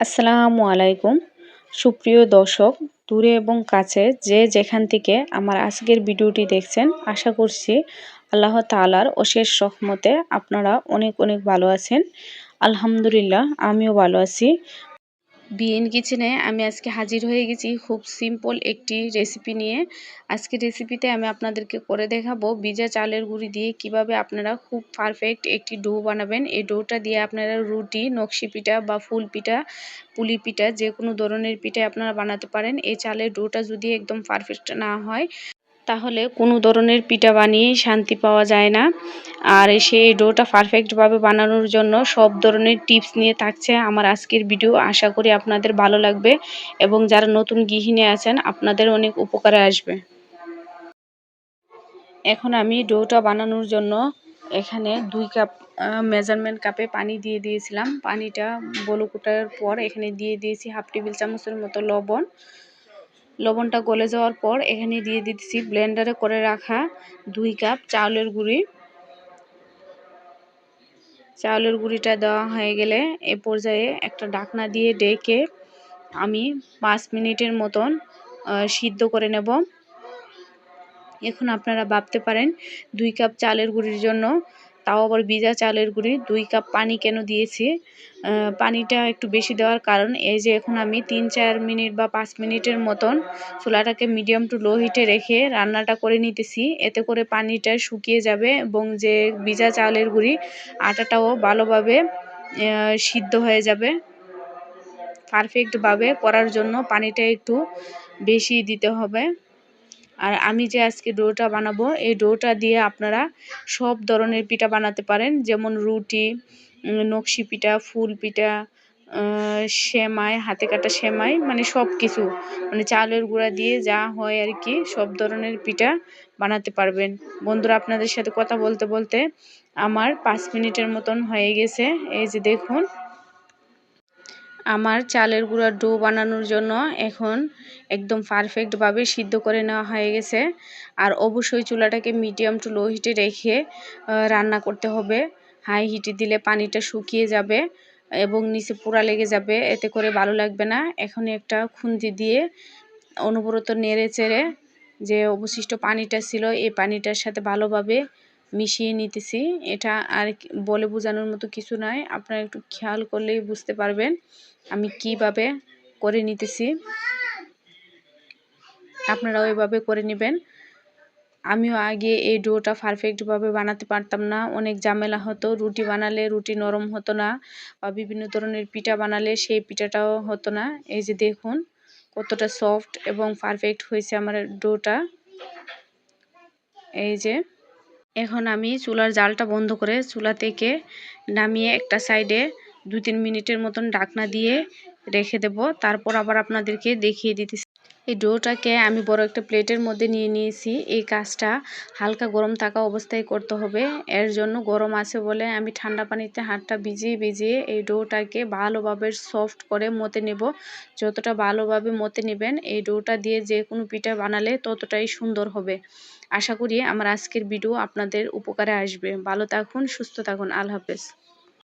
আসসালামু আলাইকুম। সুপ্রিয় দর্শক, দূরে এবং কাছে যে যেখান থেকে আমার আজকের ভিডিওটি দেখছেন, আশা করছি আল্লাহ তালার অশেষ রহমতে আপনারা অনেক অনেক ভালো আছেন। আলহামদুলিল্লাহ, আমিও ভালো আছি। বিএন কিচেনে আমি আজকে হাজির হয়ে গেছি খুব সিম্পল একটি রেসিপি নিয়ে। আজকে রেসিপিতে আমি আপনাদেরকে করে দেখাবো বিজা চালের গুঁড়ি দিয়ে কীভাবে আপনারা খুব পারফেক্ট একটি ডো বানাবেন। এই ডোটা দিয়ে আপনারা রুটি, নকশি পিঠা বা ফুল পিঠা, পুলি পিঠা যে কোনো ধরনের পিঠা আপনারা বানাতে পারেন। এই চালের ডোটা যদি একদম পারফেক্ট না হয়, তাহলে কোনো ধরনের পিঠা বানিয়ে শান্তি পাওয়া যায় না। আর সেই ডোটা পারফেক্টভাবে বানানোর জন্য সব ধরনের টিপস নিয়ে থাকছে আমার আজকের ভিডিও আশা করি আপনাদের ভালো লাগবে এবং যারা নতুন গৃহিণী আছেন, আপনাদের অনেক উপকারে আসবে। এখন আমি ডোটা বানানোর জন্য এখানে দুই কাপ মেজারমেন্ট কাপে পানি দিয়ে দিয়েছিলাম। পানিটা বলকুটার পর এখানে দিয়ে দিয়েছি হাফ টেবিল চামচের মতো লবণ। লবণটা গলে যাওয়ার পর এখানে দিয়ে দিতেছি ব্লেন্ডারে করে রাখা দুই কাপ চাউলের গুঁড়ি। চাউলের গুঁড়িটা দেওয়া হয়ে গেলে এ পর্যায়ে একটা ডাকনা দিয়ে ডেকে আমি পাঁচ মিনিটের মতন সিদ্ধ করে নেব। এখন আপনারা ভাবতে পারেন, দুই কাপ চালের গুঁড়ির জন্য তাও আবার ভিজা চালের গুঁড়ি। দুই কাপ পানি কেন দিয়েছি? পানিটা একটু বেশি দেওয়ার কারণ এই যে এখন আমি তিন, চার মিনিট বা পাঁচ মিনিটের মতন চুলাটাকে মিডিয়াম টু লো হিটে রেখে রান্নাটা করে নিতেছি। এতে করে পানিটা শুকিয়ে যাবে এবং যে ভিজা চালের গুঁড়ি, আটাটাও ভালোভাবে সিদ্ধ হয়ে যাবে। পারফেক্টভাবে করার জন্য পানিটা একটু বেশি দিতে হবে। আর আমি যে আজকে ডোটা বানাবো, এই ডোটা দিয়ে আপনারা সব ধরনের পিঠা বানাতে পারেন। যেমন রুটি নকশি পিঠা, ফুল পিঠা সেমাই, হাতে কাটা সেমাই মানে সব কিছু মানে চালের গুঁড়া দিয়ে যা হয় আর কি, সব ধরনের পিঠা বানাতে পারবেন। বন্ধুরা, আপনাদের সাথে কথা বলতে বলতে আমার পাঁচ মিনিটের মতন হয়ে গেছে। এই যে দেখুন আমার চালের গুঁড়ার ডো বানানোর জন্য এখন একদম পারফেক্টভাবে সিদ্ধ করে নেওয়া হয়ে গেছে। আর অবশ্যই চুলাটাকে মিডিয়াম টু লো হিটে রেখে রান্না করতে হবে। হাই হিটে দিলে পানিটা শুকিয়ে যাবে এবং নিচে পোড়া লেগে যাবে। এতে করে ভালো লাগবে না। এখন একটা খুন্তি দিয়ে অনবরত নেড়ে চেড়ে যে অবশিষ্ট পানিটা ছিল, এই পানিটার সাথে ভালোভাবে মিশিয়ে নিতেছি। এটা আর বলে বোঝানোর মতো কিছু নয়। আপনারা একটু খেয়াল করলেই বুঝতে পারবেন আমি কীভাবে করে নিতেছি। আপনারা ওইভাবে করে নেবেন। আমিও আগে এই ডোটা পারফেক্টভাবে বানাতে পারতাম না। অনেক ঝামেলা হতো। রুটি বানালে রুটি নরম হতো না বা বিভিন্ন ধরনের পিঠা বানালে সেই পিঠাটাও হতো না। এই যে দেখুন কতটা সফট এবং পারফেক্ট হয়েছে আমার ডোটা। এই যে এখন আমি চুলার জালটা বন্ধ করে চুলা থেকে নামিয়ে একটা সাইডে দু তিন মিনিটের মতন ডাকনা দিয়ে রেখে দেব। তারপর আবার আপনাদেরকে দেখিয়ে দিতেছি। এই ডোটাকে আমি বড় একটা প্লেটের মধ্যে নিয়ে নিয়েছি। এই কাজটা হালকা গরম থাকা অবস্থায় করতে হবে। এর জন্য গরম আছে বলে আমি ঠান্ডা পানিতে হাতটা ভিজিয়ে ভিজিয়ে এই ডোটাকে ভালোভাবে সফট করে মতে নেব। যতটা ভালোভাবে মতে নেবেন এই ডোটা দিয়ে যে কোনো পিঠা বানালে ততটাই সুন্দর হবে। আশা করি আমার আজকের ভিডিও আপনাদের উপকারে আসবে। ভালো থাকুন, সুস্থ থাকুন। আল্লাহ হাফেজ।